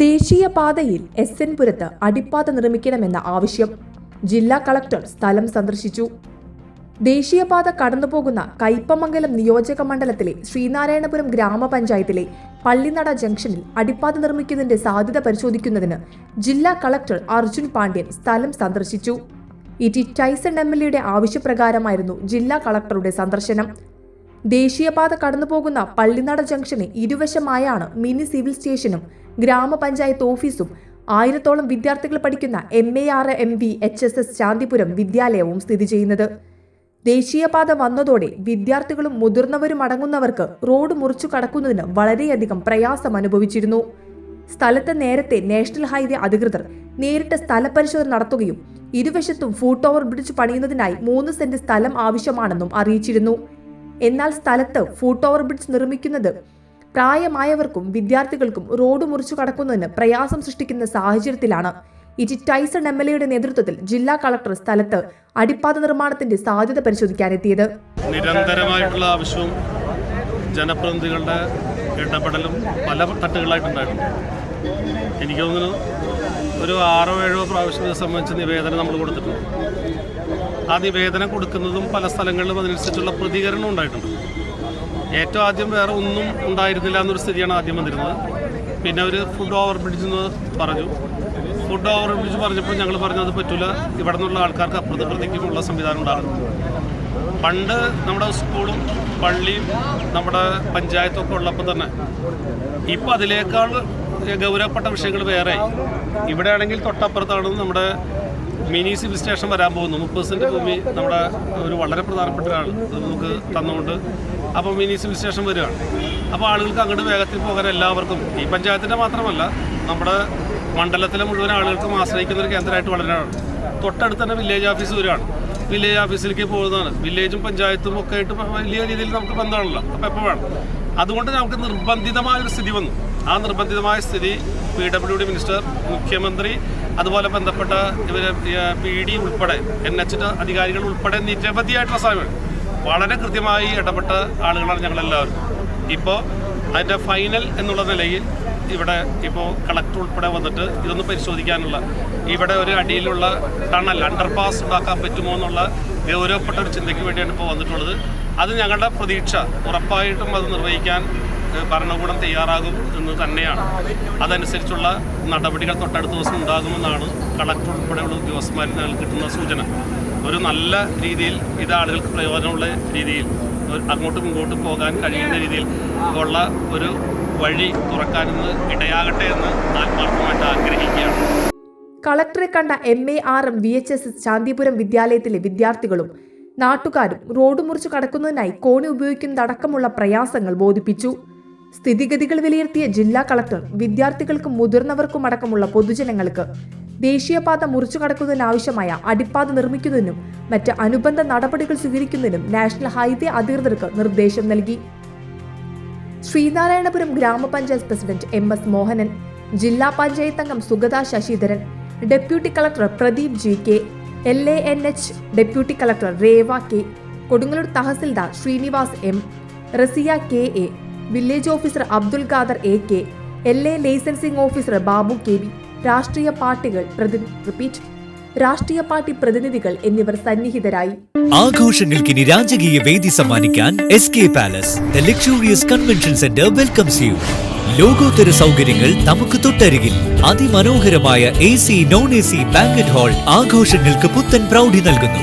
ദേശീയപാതയിൽ S N പുരത്ത് അടിപ്പാത നിർമ്മിക്കണമെന്ന ആവശ്യം ജില്ലാ കളക്ടർ സ്ഥലം സന്ദർശിച്ചു. ദേശീയപാത കടന്നുപോകുന്ന കയ്പമംഗലം നിയോജക മണ്ഡലത്തിലെ ശ്രീനാരായണപുരം ഗ്രാമപഞ്ചായത്തിലെ പള്ളിനട ജംഗ്ഷനിൽ അടിപ്പാത നിർമ്മിക്കുന്നതിന്റെ സാധ്യത പരിശോധിക്കുന്നതിന് ജില്ലാ കളക്ടർ അർജുൻ പാണ്ഡ്യൻ സ്ഥലം സന്ദർശിച്ചു. E T Taison M L എയുടെ ആവശ്യപ്രകാരമായിരുന്നു ജില്ലാ കളക്ടറുടെ സന്ദർശനം. ദേശീയപാത കടന്നുപോകുന്ന പള്ളിനട ജംഗ്ഷന് ഇരുവശമായാണ് മിനി സിവിൽ സ്റ്റേഷനും ഗ്രാമപഞ്ചായത്ത് ഓഫീസും. ആയിരത്തോളം വിദ്യാർത്ഥികൾ പഠിക്കുന്ന M A R M V H S S Shanthipuram വിദ്യാലയവും സ്ഥിതി ചെയ്യുന്നത്. ദേശീയപാത വന്നതോടെ വിദ്യാർത്ഥികളും മുതിർന്നവരും അടങ്ങുന്നവർക്ക് റോഡ് മുറിച്ചു കടക്കുന്നതിന് വളരെയധികം പ്രയാസം അനുഭവിച്ചിരുന്നു. സ്ഥലത്ത് നേരത്തെ നാഷണൽ ഹൈവേ അധികൃതർ നേരിട്ട് സ്ഥലപരിശോധന നടത്തുകയും ഇരുവശത്തും ഫൂട്ട് ഓവർ ബ്രിഡ്ജ് പണിയുന്നതിനായി മൂന്ന് സെന്റ് സ്ഥലം ആവശ്യമാണെന്നും അറിയിച്ചിരുന്നു. എന്നാൽ സ്ഥലത്ത് ഫൂട്ട് ഓവർ ബ്രിഡ്ജ് നിർമ്മിക്കുന്നത് പ്രായമായവർക്കും വിദ്യാർത്ഥികൾക്കും റോഡ് മുറിച്ചു കടക്കുന്നതിന് പ്രയാസം സൃഷ്ടിക്കുന്ന സാഹചര്യത്തിലാണ്. ഇറ്റി ടൈസൺ എം എൽ എയുടെ നേതൃത്വത്തിൽ ജില്ലാ കളക്ടർ സ്ഥലത്ത് അടിപ്പാത നിർമ്മാണത്തിന്റെ സാധ്യത പരിശോധിക്കാനെത്തിയത്. നിരന്തരമായിട്ടുള്ള ആവശ്യവും ജനപ്രതിനിധികളുടെ ഇടപെടലും പല തട്ടുകളായിട്ടുണ്ടായിരുന്നു എനിക്ക് തോന്നുന്നു ഒരു ആറോ ഏഴോ പ്രാവശ്യം ഇത് സംബന്ധിച്ച് നിവേദനം നമ്മൾ കൊടുത്തിട്ടുണ്ട്. ആ നിവേദനം കൊടുക്കുന്നതും പല സ്ഥലങ്ങളിലും അതിനനുസരിച്ചുള്ള പ്രതികരണം ഉണ്ടായിട്ടുണ്ട്. ഏറ്റവും ആദ്യം വേറെ ഒന്നും ഉണ്ടായിരുന്നില്ല എന്നൊരു സ്ഥിതിയാണ് ആദ്യം വന്നിരുന്നത്. പിന്നെ അവർ ഫുഡ് ഓവർ ബ്രിഡ്ജ് എന്ന് പറഞ്ഞു. ഫുഡ് ഓവർ ബ്രിഡ്ജ് പറഞ്ഞപ്പോൾ ഞങ്ങൾ പറഞ്ഞു അത് പറ്റില്ല ഇവിടെ നിന്നുള്ള ആൾക്കാർക്ക് അപ്പുറത്ത് പ്രതിക്കുമുള്ള സംവിധാനം ഉണ്ടാകും പണ്ട് നമ്മുടെ സ്കൂളും പള്ളിയും നമ്മുടെ പഞ്ചായത്തും ഒക്കെ ഉള്ളപ്പോൾ തന്നെ ഇപ്പോൾ അതിലേക്കാൾ ഗൗരവപ്പെട്ട വിഷയങ്ങൾ വേറെ. ഇവിടെയാണെങ്കിൽ തൊട്ടപ്പുറത്താണ് നമ്മുടെ മിനി സിവിൽ സ്റ്റേഷൻ വരാൻ പോകുന്നു. മുപ്പത് സെന്റ് ഭൂമി നമ്മുടെ ഒരു വളരെ പ്രധാനപ്പെട്ട ഒരാൾ നമുക്ക് തന്നുകൊണ്ട് അപ്പോൾ മിനി സിവിൽ സ്റ്റേഷൻ വരികയാണ്. അപ്പോൾ ആളുകൾക്ക് അങ്ങോട്ട് വേഗത്തിൽ പോകാൻ എല്ലാവർക്കും ഈ പഞ്ചായത്തിന്റെ മാത്രമല്ല നമ്മുടെ മണ്ഡലത്തിലെ മുഴുവൻ ആളുകൾക്കും ആശ്രയിക്കുന്ന ഒരു കേന്ദ്രമായിട്ട് വളരാനാണ്. തൊട്ടടുത്ത് തന്നെ വില്ലേജ് ഓഫീസ് വരികയാണ്. വില്ലേജ് ഓഫീസിലേക്ക് പോകുന്നതാണ്. വില്ലേജും പഞ്ചായത്തും ഒക്കെ ആയിട്ട് വലിയ രീതിയിൽ നമുക്ക് ബന്ധമാണല്ലോ. അപ്പോൾ എപ്പോൾ വേണം? അതുകൊണ്ട് നമുക്ക് നിർബന്ധിതമായ ഒരു സ്ഥിതി വന്നു. ആ നിർബന്ധിതമായ സ്ഥിതി പി ഡബ്ല്യു ഡി മിനിസ്റ്റർ മുഖ്യമന്ത്രി അതുപോലെ ബന്ധപ്പെട്ട ഇവർ പി ഡി ഉൾപ്പെടെ എൻ എച്ച് അധികാരികൾ ഉൾപ്പെടെ നിരവധിയായിട്ടുള്ള സമയങ്ങൾ വളരെ കൃത്യമായി ഇടപെട്ട ആളുകളാണ് ഞങ്ങളെല്ലാവരും. ഇപ്പോൾ അതിന്റെ ഫൈനൽ എന്നുള്ള നിലയിൽ ഇവിടെ ഇപ്പോൾ കളക്ടർ ഉൾപ്പെടെ വന്നിട്ട് ഇതൊന്ന് പരിശോധിക്കാനുള്ള ഇവിടെ ഒരു അടിയിലുള്ള ടണൽ അണ്ടർപാസ് ഉണ്ടാക്കാൻ പറ്റുമോ എന്നുള്ള ഗൗരവപ്പെട്ട ഒരു ചിന്തയ്ക്ക് വേണ്ടിയാണ് ഇപ്പോൾ വന്നിട്ടുള്ളത്. അത് ഞങ്ങളുടെ പ്രതീക്ഷ. ഉറപ്പായിട്ടും അത് നിർവഹിക്കാൻ ഭരണകൂടം തയ്യാറാകും എന്ന് തന്നെയാണ്. അതനുസരിച്ചുള്ള നടപടികൾ തൊട്ടടുത്ത ദിവസം ഉണ്ടാകുമെന്നാണ് കളക്ടർ ഉൾപ്പെടെയുള്ള ഉദ്യോഗസ്ഥന്മാരിൽ നിന്ന് കിട്ടുന്ന സൂചന. ഒരു നല്ല രീതിയിൽ ഇത് ആളുകൾക്ക് പ്രയോജനമുള്ള രീതിയിൽ അങ്ങോട്ടും ഇങ്ങോട്ടും പോകാൻ കഴിയുന്ന രീതിയിൽ ഉള്ള ഒരു വഴി തുറക്കാനെന്ന് ഇടയാകട്ടെ എന്ന് ആത്മാർത്ഥമായിട്ട് ആഗ്രഹിക്കുകയാണ്. കളക്ടറെ കണ്ട M A R M V H S Shanthipuram വിദ്യാലയത്തിലെ വിദ്യാർത്ഥികളും നാട്ടുകാരും റോഡ് മുറിച്ചു കടക്കുന്നതിനായി കോണി ഉപയോഗിക്കുന്നതടക്കമുള്ള പ്രയാസങ്ങൾ ബോധിപ്പിച്ചു. സ്ഥിതിഗതികൾ വിലയിരുത്തിയ ജില്ലാ കളക്ടർ വിദ്യാർത്ഥികൾക്കും മുതിർന്നവർക്കും അടക്കമുള്ള പൊതുജനങ്ങൾക്ക് ദേശീയപാത മുറിച്ചു കടക്കുന്നതിനാവശ്യമായ അടിപ്പാത നിർമ്മിക്കുന്നതിനും മറ്റ് അനുബന്ധ നടപടികൾ സ്വീകരിക്കുന്നതിനും നാഷണൽ ഹൈവേ അധികൃതർക്ക് നിർദ്ദേശം നൽകി. ശ്രീനാരായണപുരം ഗ്രാമപഞ്ചായത്ത് പ്രസിഡന്റ് എം എസ് മോഹനൻ ജില്ലാ പഞ്ചായത്ത് അംഗം Sugatha Sasidharan deputy collector Pradeep G K L A N H deputy collector Reva K Kodungallur tahsildar Srinivas M Raziya K A village officer Abdul Khader A K L A licensing officer Babu K V രാഷ്ട്രീയ പാർട്ടികൾ repeat രാഷ്ട്രീയ party പ്രതിനിധികൾ എന്നിവർ സന്നിഹിതരായി. ആഘോഷങ്ങൾക്കിനി രാജകീയ വേദി സമ്മാനിക്കാൻ S K palace luxurious convention centre welcomes you ലോകോത്തര സൗകര്യങ്ങൾ നമുക്ക് തൊട്ടരികിൽ. അതിമനോഹരമായ A C non A C banquet hall ആഘോഷങ്ങൾക്ക് പുത്തൻ പ്രൗഢി നൽകുന്നു.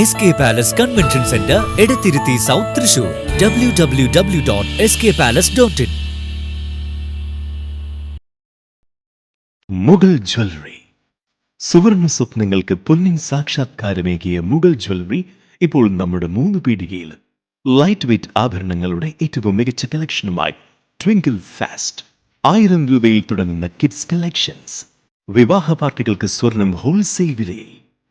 S K palace convention centre Edathiruthy south Thrissur W W W dot S K palace dot in Mughal jewellery. സുവർണ സ്വപ്നങ്ങൾക്ക് പൊന്നിൻ സാക്ഷാത്കാരമേകിയ മുഗൾ ജ്വല്ലറി ഇപ്പോൾ നമ്മുടെ മൂന്ന് പീടികയിൽ. ലൈറ്റ് വെയ്റ്റ് ആഭരണങ്ങളുടെ ഏറ്റവും മികച്ച കളക്ഷനുമായി ട്വിങ്കിൾ ഫാസ്റ്റ് ആയിരം രൂപയിൽ തുടങ്ങുന്ന കിഡ്സ് കളക്ഷൻസ് വിവാഹ പാർട്ടികൾക്ക് സ്വർണം ഹോൾസെയിൽ വിലയിൽ.